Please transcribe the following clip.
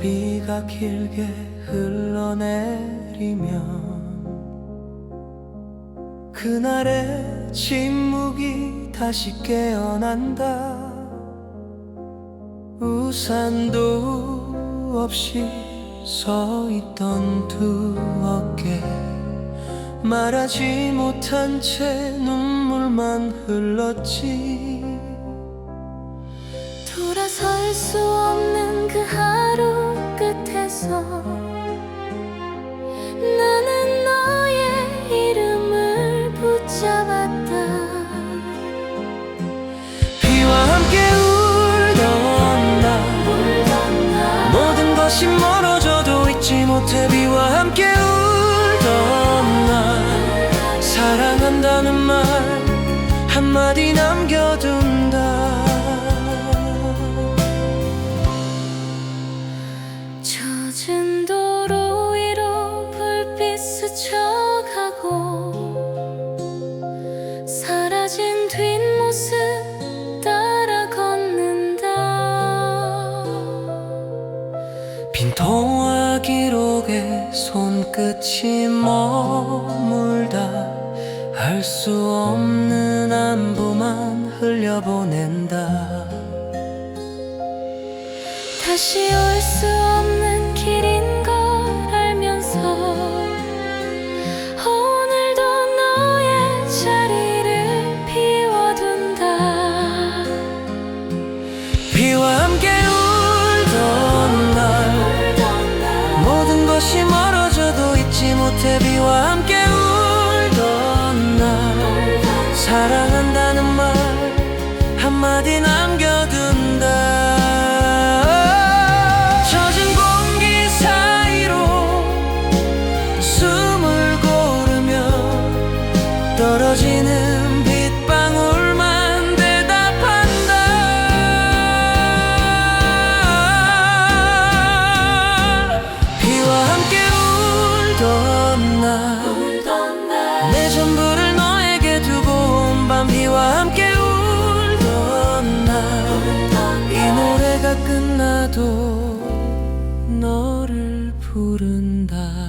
비가 길게 흘러내리면 그날의 침묵이 다시 깨어난다. 우산도 없이 서 있던 두 어깨 말하지 못한 채 눈물만 흘렀지. 돌아설 수 없는 그 하루 끝에서 나는 너의 이름을 붙잡았다. 비와 함께 울던 날 울던 날 모든 것이 멀어져도 잊지 못해 비와 함께 울던 날 사랑한다는 말 한마디 남겨둔 스쳐가고 사라진 뒷모습 따라 걷는다. 빈 통화 기록에 손끝이 머물다. 알 수 없는 안부만 흘려보낸다. 다시 잊지 못해 비 나도 너를 부른다